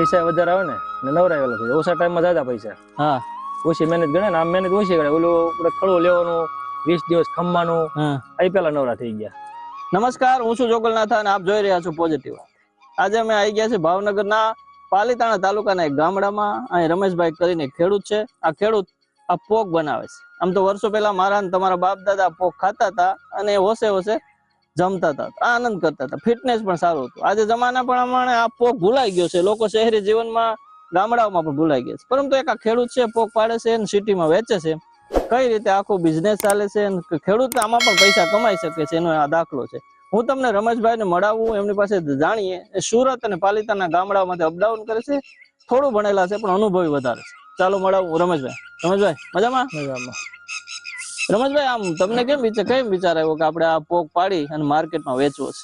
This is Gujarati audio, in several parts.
પૈસા વધારે આવે ને ને નવરાયેલા થઈ જાય ઓછા ટાઈમમાં જ્યાદા પૈસા. હા. ઓછી મહેનત ગણે ને આમ મહેનત ઓછી ગણે ઓલું ખડો લેવાનું વીસ દિવસ ખમવાનું હા. પેલા નવરા થઈ ગયા. નમસ્કાર હું છું જોગલનાથ અને આપ જોઈ રહ્યા છો પોઝિટિવ આજે અમે આવી ગયા છે ભાવનગરના પાલીતાણા તાલુકાના એક ગામડામાં. અહીં રમેશભાઈ કરીને ખેડૂત છે. આ ખેડૂત આ પોક બનાવે છે. આમ તો વર્ષો પહેલા મારા તમારા બાપ દાદા પોક ખાતા હતા અને હોશે હોશે જમતા હતા, આનંદ કરતા હતા ફિટનેસ પણ સારું હતું. આજે જમાના પ્રમાણે આ પોક ભૂલાઈ ગયો છે. લોકો શહેરી જીવનમાં, ગામડાઓમાં પણ ભૂલાઈ ગયા છે. પરંતુ એક આ ખેડૂત છે, પોક પાડે છે અને સિટીમાં વેચે છે. કઈ રીતે આખો બિઝનેસ ચાલે છે ખેડૂત આમાં પણ પૈસા કમાઈ શકે છે, એનો આ દાખલો છે. હું તમને રમેશભાઈને મળાવું, એમની પાસે જાણીએ. સુરત અને પાલિતાના ગામડાઓમાંથી અપડાઉન કરે છે. થોડું ભણેલા છે, પણ અનુભવી વધારે છે. ચાલો મળાવું રમેશભાઈ. રમેશભાઈ, મજામાં? મજામાં. રમેશભાઈ આમ તમને કેમ વિચાર કેમ વિચાર આવ્યો કે આપણે આ પોક પાડી અને માર્કેટમાં વેચવો છે?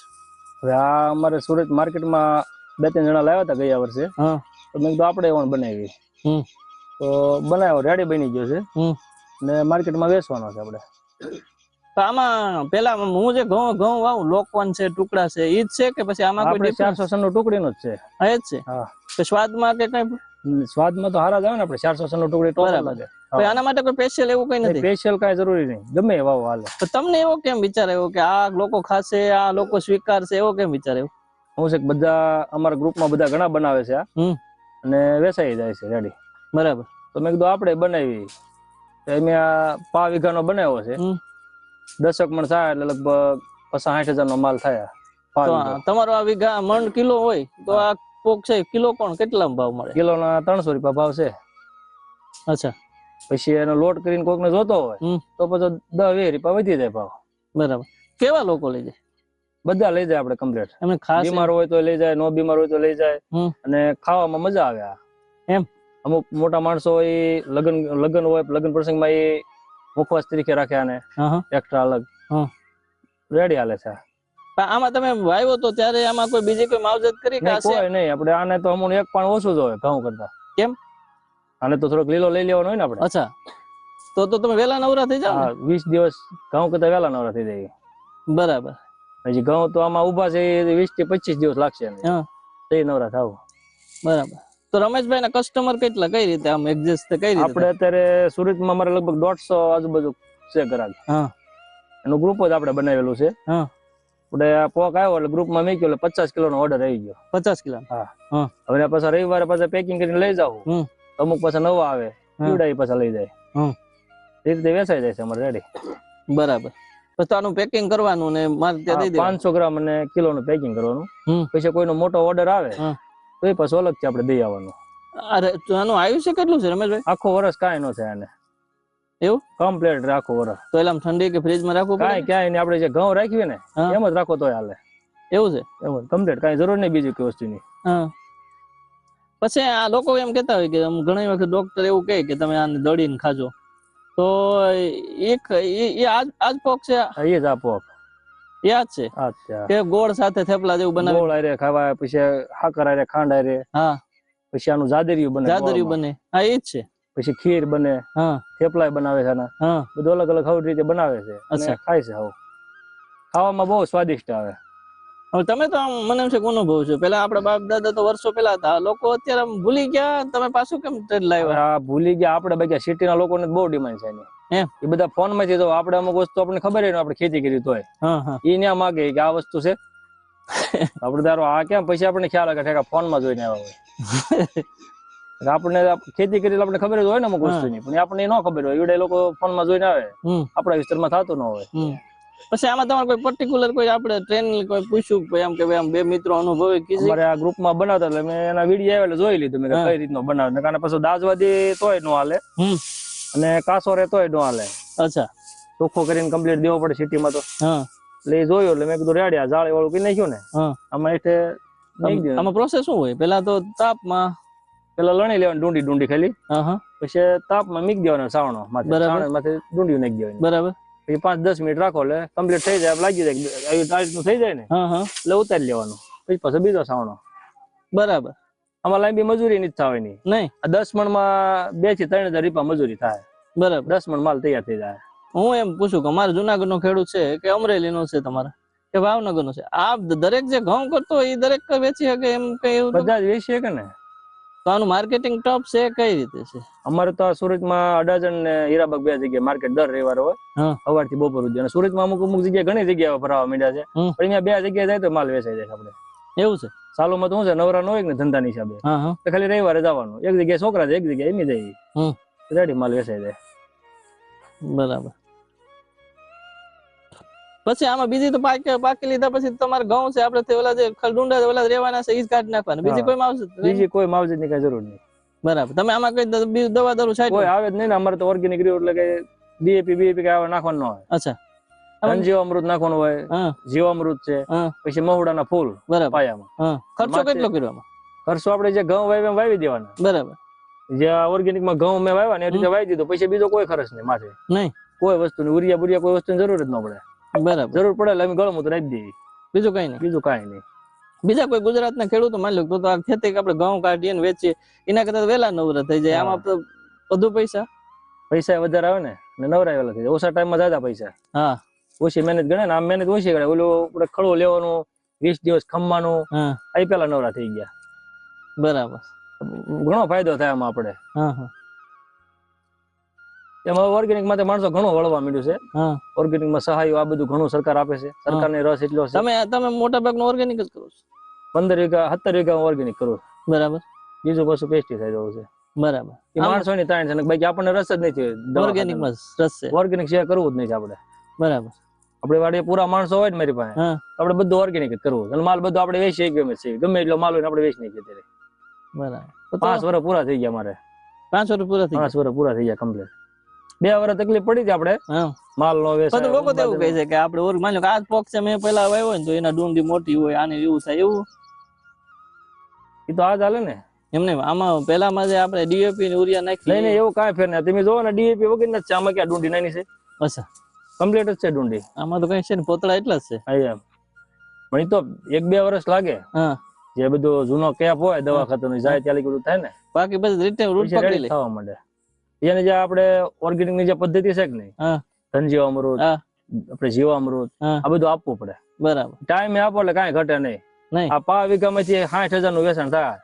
હવે આ અમારે સુરત માર્કેટમાં બે ત્રણ જણા લાવ્યા હતા ગયા વર્ષે. તો મેં કીધું આપણે પણ બનાવી તો બનાવ્યો રેડી બની ગયો છે. ને માર્કેટમાં વેચવાનો છે આપણે. તો આમાં પેલા હું જે ઘઉં ઘઉં વાવું લોકવન છે ટુકડા છે ઈ જ છે કે પછી આમાં કોઈ ચારસો સન નો ટુકડીનો જ છે. એ જ છે. હા. સ્વાદમાં કે કઈ સ્વાદમાં તો હારા જ આવે ને આપણે ચારસો સનનું ટુકડી લાગે. આના માટે કોઈ સ્પેશિયલ એવું કઈ નથી? સ્પેશિયલ કઈ જરૂરી નહીં. ગમે એવા હાલે. તો તમને એવો કેમ વિચાર આવ્યો કે આ લોકો ખાશે આ લોકો સ્વીકારશે એવો કેમ વિચાર આવ્યો? હું છે બધા અમારા ગ્રુપમાં બધા ઘણા બનાવે છે આ અને વેચાઈ જાય છે રેડી બરાબર. તો મેં કીધું આપણે બનાવી. એમ અમે આ પા વીઘાનો બનાવ્યો છે. દશક દસક મણ થાય એટલે લગભગ પચાસ સાઠ હજાર નો માલ થાય તમારો આ વીઘા મણ કિલો હોય તો આ પોક છે કિલો કોણ? કેટલા ભાવ મળે? કિલોના ત્રણસો રૂપિયા ભાવ છે. અચ્છા. પછી એનો લોટ કરીને કોકને જોતો હોય તો પછી દસ વીસ રૂપિયા વધી જાય ભાવ. બરાબર. કેવા લોકો લઈ જાય? બધા લઈ જાય આપણે કમ્પ્લીટ એમને ખાસ બીમાર હોય તો લઈ જાય નો બીમાર હોય તો લઈ જાય. અને ખાવામાં મજા આવે એમ? અમુક મોટા માણસો હોય લગ્ન લગ્ન હોય લગ્ન પ્રસંગમાં એ મુખવાસ તરીકે રાખ્યા ને એક્સ્ટ્રા અલગ. રેડી હાલે છે. પણ આમાં તમે વાવ્યો તો ત્યારે આમાં કોઈ બીજી કોઈ માવજત કરી કે કોઈ નહીં. આપણે આને તો અમુક એક પણ ઓછું જ હોય ઘઉં કરતા. કેમ? આને તો થોડોક લીલો લઈ લેવાનો હોય ને આપણે. અચ્છા. તો તો તમે વેલા નવરા થઈ જાવ વીસ દિવસ ઘઉં કરતા વેલા નવરા થઈ જાય. બરાબર. હજી ઘઉં તો આમાં ઊભા છે વીસથી પચીસ દિવસ લાગશે તે નવરા થાવ. બરાબર. તો રમેશભાઈ ના કસ્ટમર કેટલા? કઈ રીતે આમ એડજસ્ટ કઈ રીતે આપણે અત્યારે સુરતમાં અમારે લગભગ દોઢસો આજુબાજુ છે ગ્રાહક હા. એનું ગ્રુપ જ આપણે બનાવેલું છે. હા. આપણે આ પોક આવ્યો એટલે ગ્રુપમાં મૂક્યો એટલે પચાસ કિલો નો ઓર્ડર આવી ગયો. પચાસ કિલો? હા. હવે પાછા રવિવારે પાછા પેકિંગ કરીને લઈ જાવ. અમુક પાછા નવા આવે હા. પીવડા પાછા લઈ જાય. એ રીતે વેચાઈ જાય છે અમારે રેડી બરાબર. પછી આનું પેકિંગ કરવાનું ને મારે ત્યાં દઈ પાંચસો ગ્રામ અને કિલો નું પેકિંગ કરવાનું પછી કોઈનો મોટો ઓર્ડર આવે તો એ પાછું અલગથી આપણે દઈ આવવાનું. અરે આનું આયુષ્ય કેટલું છે રમેશભાઈ? આખો વર્ષ કાંઈ ન થાય આને. એવું? કમ્પ્લેટ રાખો વરસ. તો એટલે આમ ઠંડી કે ફ્રીજમાં રાખવું કાંઈ ક્યાંય નહીં આપણે જે ઘઉં રાખીએ ને એમ જ રાખો તોય હાલે. એવું છે? એવું કમ્પ્લેટ કાંઈ જરૂર નહીં બીજી કોઈ વસ્તુની. હા. પછી આ લોકો એમ કહેતા હોય કે ઘણી વખત ડોક્ટર એવું કહે કે તમે આને દળીને ખાજો. તો એક એ એ આજ આજ પોક છે? એ જ આપો એ આ જ છે કે ગોળ સાથે થેપલા જેવું બનાવે? ગોળ આરે ખાવા પછી હાકર આરે ખાંડ આરે હા. પછી આનું જાદરિયું બને જાદરિયું બને. હા એ જ છે. પછી ખીર બને હા. થેપલાય બનાવે છે બધું અલગ અલગ હવ રીતે બનાવે છે ખાય છે હવ. ખાવામાં બહુ સ્વાદિષ્ટ આવે. હવે તમે તો આમ મને એમ છે કોનો અનુભવ છે. પેલા આપડા બાપ દાદા તો વર્ષો પેલા હતા. લોકો અત્યારે આમ ભૂલી ગયા. તમે પાછું કેમ લાવ્યા? હા ભૂલી ગયા. આપડે બાકી સિટી ના લોકોને બહુ ડિમાન્ડ છે એની. એ બધા ફોનમાંથી તો આપણે અમુક વસ્તુ આપણને ખબર હોય આપણે ખેતી કરી તો એ ન્યા માગે કે આ વસ્તુ છે. આપડે ધારો આ કેમ? પછી આપણને ખ્યાલ આવે કે ફોનમાં જોઈને આવ્યા હોય. આપણને ખેતી કરી આપણને ખબર જ હોય ને અમુક. વસ્તુની. પણ આપણને ન ખબર હોય. એવડે લોકો ફોનમાં જોઈને આવે. આપણા વિસ્તારમાં થતું ન હોય. પછી આમાં તમારે કોઈ પર્ટિક્યુલર કોઈ આપણે ટ્રેન કોઈ પૂછ્યું કે એમ કે ભાઈ આમ બે મિત્રો અનુભવી કીધી? અમારે આ ગ્રુપમાં બનાવતા એટલે મેં એના વીડિયો આવે એટલે જોઈ લીધું. મેં કઈ રીતનો બનાવે? ને કારણ પછી દાજવાદી તોય ન હાલે. અને કાસો રે તોય ન હાલે. અચ્છા. ચોખ્ખો કરીને કમ્પ્લીટ દેવો પડે સિટીમાં તો. હા. એટલે એ જોયું એટલે મેં કીધું રેડ્યા જાળી વાળું કઈ નાખ્યું ને? આમાં એટલે આમાં પ્રોસેસ શું હોય? પેલા તો તાપમાં પેલા લણી લેવાની ડુંડી ડુંડી ખાલી. હા હા પછી તાપમાં મીક દેવાનો સાવણો. સાવણ માથે ડુંડી નાખી દેવાની. બરાબર. પછી પાંચ દસ મિનિટ રાખો એટલે કમ્પ્લીટ થઈ જાય લાગી જાય તારીખનું થઈ જાય ને હા હા એટલે ઉતારી લેવાનું. પછી પાછો બીજો સાવણો. બરાબર. આમાં લાંબી મજૂરી નથી થવાની. નહીં. દસ મણમાં બેથી ત્રણ હજાર રૂપિયા મજૂરી થાય. બરાબર. દસ મણ માલ તૈયાર થઈ જાય. હું એમ પૂછું કે અમારે જુનાગઢ નો ખેડૂત છે કે અમરેલી નો છે તમારા? કે ભાવનગર નો છે? આ દરેક જે ઘઉં કરતો હોય એ દરેક વેચી શકે એમ કઈ બધા જ શકે ને. તો આનું માર્કેટિંગ ટોપ છે કઈ રીતે છે? અમારે તો આ સુરતમાં અડાજણ ને હીરાબાગ બે જગ્યાએ માર્કેટ દર રવિવારે હોય. સવારથી બપોર સુધી. અને સુરતમાં અમુક અમુક જગ્યાએ ઘણી જગ્યાએ ભરાવા માંડ્યા છે. પણ અહીંયા બે જગ્યાએ જાય તો માલ વેચાઈ જાય આપણે. એવું છે? સાલોમાં તો શું છે નવરા ન હોય ને ધંધાની હિસાબે. તો ખાલી રવિવારે જવાનું. એક જગ્યાએ છોકરા છે એક જગ્યાએ એમી હમ. જાય રેડી માલ વેચાઈ જાય. બરાબર. પછી આમાં બીજી તો પાક પાકી લીધા પછી તમારે ઘઉં છે આપણે તે ઓલા જે ખલડુંડા ઓલા રહેવાના છે ઈ જ કાઢી નાખવાના. બીજી. કોઈ માં આવશે જ નહીં? બીજી કોઈ માવજતની કઈ જરૂર નહીં. બરાબર. તમે આમાં કઈ બીજું દવા દારૂ કોઈ આવે જ નહીં ને અમારે તો ઓર્ગેનિક રહ્યું એટલે કે ડીએપી બીએપી કઈ નાખવાનું ન હોય. અચ્છા. ધનજીવામૃત નાખવાનું હોય જીવામૃત છે. પછી મહુડાના ફૂલ બરાબર. પાયામાં. ખર્ચો કેટલો કર્યો ખર્ચો આપણે જે ઘઉં વાવે વાવી દેવાના. બરાબર. જે ઓર્ગેનિકમાં ઘઉં મેં વાવ્યા ને એ રીતે વાવી દીધો પછી બીજો કોઈ ખર્ચ નહીં માથે. નહીં. કોઈ વસ્તુ ની ઉરિયા બુરિયા કોઈ વસ્તુની જરૂર જ ન પડે. બરાબર. જરૂર પડે એટલે અમે ગળમું તો નાખી દઈએ. બીજું કઈ નહીં. બીજું કાંઈ નહીં. બીજા કોઈ ગુજરાતના ખેડૂતો માની લો તો આ ખેતી કે આપણે ઘઉં કાઢીએ ને વેચીએ એના કરતા વહેલા નવરા થઈ જાય. આમાં તો વધુ પૈસા? પૈસા વધારે આવે ને ને નવરાય વેલા થઈ જાય. ઓછા ટાઈમમાં જ્યાદા પૈસા. હા. ઓછી મહેનત ગણે ને આમ મહેનત ઓછી ગણે ઓલું ખડો લેવાનું વીસ દિવસ ખમવાનું એ પેલા નવરા થઈ ગયા. બરાબર. ઘણો ફાયદો થાય આમાં આપણે. હા હા. એમાં ઓર્ગેનિક માટે માણસો ઘણો વળવા માંડ્યું છે. ઓર્ગેનિકમાં સહાયો આ બધું ઘણું સરકાર આપે છે. સરકારને રસ એટલો છે. તમે તમે મોટા ભાગનું ઓર્ગેનિક જ કરો છો. પંદર વીઘા સત્તર વીઘા ઓર્ગેનિક કરું બરાબર. બીજું પાછું પેસ્ટિસાઇડ હોવું છે. બરાબર. એ માણસો ની તાણ છે બાકી આપણને રસ જ નથી ઓર્ગેનિકમાં રસ છે. ઓર્ગેનિક સિવાય કરવું જ નહીં આપણે. બરાબર. આપણે વાડી પૂરા માણસો હોય ને મારી પાસે આપણે બધું ઓર્ગેનિક જ કરવું અને માલ બધો આપણે વેચીએ ગમે છે. ગમે એટલો માલ હોય આપણે વેચી નાખીએ ત્યારે. બરાબર. પાંચ વર્ષ પૂરા થઈ ગયા મારે. પાંચ વર્ષ પૂરા થઈ પાંચ વર્ષ પૂરા થઈ ગયા કમ્પ્લીટ બે વર્ષ તકલીફ પડી હતી આપણે. માલ નો પણ લોકો તો એવું કહે છે કે આપણે ઓર માની લો કે આ પોક છે મેં પેલા વાવ્યો ને તો એના ડુંડી મોટી હોય આને એવું થાય એવું. એ તો આ ચાલે ને. એમને આમાં પેલામાં જે આપણે ડીએપી ને યુરિયા નાખી નહીં એવું કાંઈ ફેર નહીં. તમે જોવો ને ડીએપી વગર ના આમાં ક્યાં ડુંડી નાની છે? અચ્છા. કમ્પ્લીટ જ છે ડુંડી આમાં તો કઈ છે ને પોતળા એટલા જ છે. હા એમ. પણ એ તો એક બે વર્ષ લાગે. હા. જે બધો જૂનો કેપ હોય દવા ખાતર જાય ત્યાં બધું થાય ને. બાકી પછી રીતે રૂટ પકડી લે. થવા માંડે. એને જે આપણે ઓર્ગેનિકની જે પદ્ધતિ છે કે નહીં? ધનજીવ અમૃત આપણે જીવામૃત. આ બધું આપવું પડે. બરાબર. ટાઈમે આપો એટલે કઈ ઘટે નહીં. નહીં. આ પા વીઘામાંથી સાઠ હજારનું વેચાણ થાય.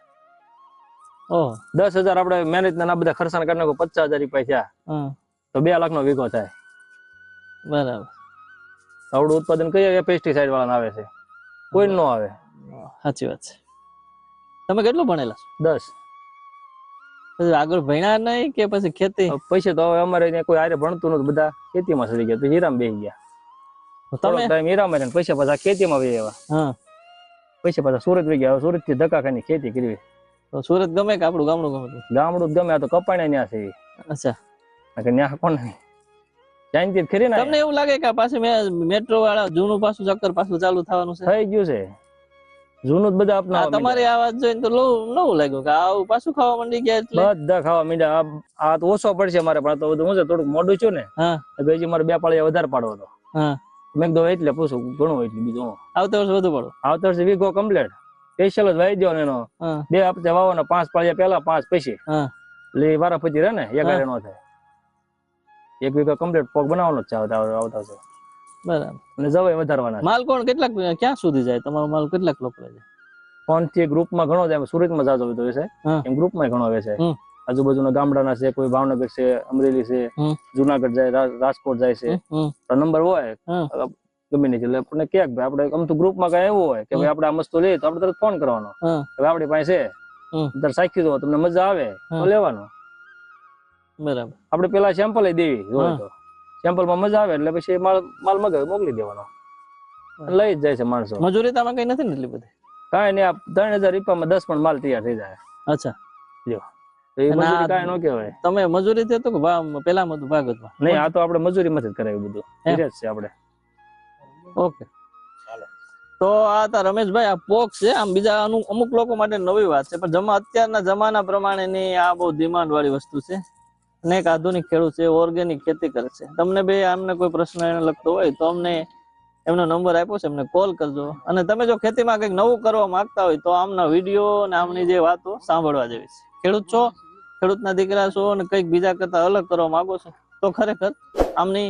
ઓહ દસ હજાર આપણે મહેનત ના બધા ખર્ચાણ કરી નાખો પચાસ હજાર રૂપિયા થયા. તો બે લાખ નો વીઘો થાય. બરાબર. આવડું ઉત્પાદન કઈ પેસ્ટિસાઇડ વાળા આવે છે? કોઈ નો આવે. સાચી વાત છે. તમે કેટલું ભણેલા છો? દસ. પછી આગળ ભણ્યા નહીં કે પછી ખેતી? પછી તો હવે અમારે ત્યાં કોઈ આરે ભણતું નતું બધા ખેતીમાં સડી ગયા પછી હીરામાં બેસી ગયા. તમે? ટાઈમ હીરામાં રહ્યા પૈસા પાછા ખેતીમાં વહી આવ્યા. પૈસા પાછા સુરત વહી ગયા સુરતથી ધક્કા ખાની ખેતી કરી તો સુરત ગમે કે આપણું ગામડું ગમે? ગામડું જ ગમે આ તો કપાણે ન્યા છે. અચ્છા. ન્યા કોણ? જાણતી જ ખરી ને. તમને એવું લાગે કે પાછું મેટ્રો વાળા જૂનું પાછું ચક્કર પાછું ચાલુ થવાનું છે? થઈ ગયું છે. જૂનું જ બધા અપનાવવા તમારી આ વાત જોઈને તો નવું નવું લાગ્યું કે આવું પાછું ખાવા માંડી ગયા એટલે? બધા ખાવા માંડ્યા. આ- તો ઓછો પડશે મારે પણ તો બધું હું છે થોડુંક મોડું છું ને હા. એટલે મારે બે પાળિયા વધારે પાડવો હતો હા. મેં કીધું એટલે પૂછું ઘણું એટલે બીજું આવતા વર્ષે વધુ પડો. આવતા વર્ષે વીઘો કમ્પ્લીટ સ્પેશિયલ જ વાઈ દો એનો. બે હપ્તે વાવવાનો પાંચ પાળિયા પેલા પાંચ પછી. એટલે વારા પછી રહે ને એક નો થાય. એક વીઘો કમ્પ્લીટ પોક બનાવવાનો જ છે આવતા આવતા છે બરાબર. અને જવાય વધારવાના માલ કોણ? કેટલાક ક્યાં સુધી જાય? તમારો માલ કેટલાક લોકો છે? ફોનથી ગ્રુપમાં ઘણો જાય સુરતમાં જાજો બધો છે. એમ ગ્રુપમાં ઘણો આવે છે. આજુબાજુના ગામડાના છે કોઈ ભાવનગર છે અમરેલી છે જુનાગઢ જાય રાજકોટ જાય છે. નંબર હોય. ગમે નહીં એટલે આપણને કે ભાઈ આપણે આમ તો ગ્રુપમાં કઈ એવું હોય કે ભાઈ આપણે આ વસ્તુ લઈએ તો આપણે તરત ફોન કરવાનો. હા. કે આપણી પાસે છે. હમ. સાખી દો તમને મજા આવે તો લેવાનો. બરાબર. આપણે પેલા સેમ્પલ દેવી જોઈએ તો. સેમ્પલમાં મજા આવે એટલે પછી માલ માલ મગાવે મોકલી દેવાનો. લઈ જ જાય છે માણસો. મજૂરી તો કઈ નથી ને એટલી બધી? કાંઈ નહીં આ ત્રણ હજાર રૂપિયામાં દસ પણ માલ તૈયાર થઈ જાય. અચ્છા. મજૂરી કહેવાય. તમે મજૂરી થી કે ભાવ પેલામાં હતું ભાગતમાં નહીં આ તો આપણે મજૂરીમાંથી જ કરાવ્યું બધું. જ છે આપણે. ઓકે. તો આ તા રમેશભાઈ આ પોક છે. આમ બીજા અમુક લોકો માટે નવી વાત છે. પણ જમા અત્યારના જમાના પ્રમાણેની આ બહુ ડિમાન્ડ વાળી વસ્તુ છે. અને એક આધુનિક ખેડૂત છે ઓર્ગેનિક ખેતી કરે છે. તમને બે આમને કોઈ પ્રશ્ન એને લગતો હોય તો અમને એમનો નંબર આપ્યો છે, એમને કોલ કરજો. અને તમે જો ખેતીમાં કંઈક નવું કરવા માંગતા હોય તો આમના વીડિયો અને આમની જે વાતો સાંભળવા જેવી છે. ખેડૂત છો, ખેડૂતના દીકરા છો અને કંઈક બીજા કરતા અલગ કરવા માંગો છો, તો ખરેખર આમની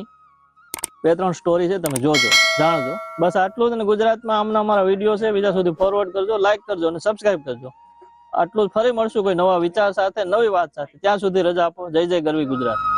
બે ત્રણ સ્ટોરી છે, તમે જોજો, જાણજો. બસ આટલું જ અને ગુજરાતમાં આમના અમારા વીડિયો છે, બીજા સુધી ફોરવર્ડ કરજો લાઈક કરજો અને સબસ્ક્રાઇબ કરજો. આટલું જ ફરી મળશું કોઈ નવા વિચાર સાથે, નવી વાત સાથે. ત્યાં સુધી રજા આપો. જય જય ગરવી ગુજરાત.